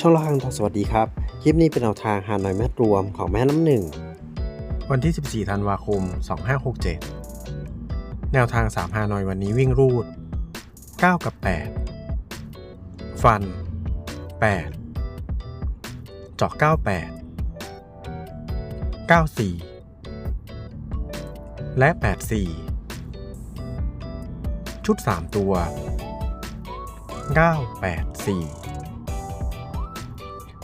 ช่องละคังทองสวัสดีครับ คลิปนี้เป็นแนวทางหาหน่อยแม่รวมของแม่น้ำหนึ่ง วันที่ 14 ธันวาคม 2567 แนวทาง3ฮาหน่อยวันนี้วิ่งรูด 9 กับ 8 ฟัน 8 เจาะ 98 94 และ 84 ชุด 3 ตัว 984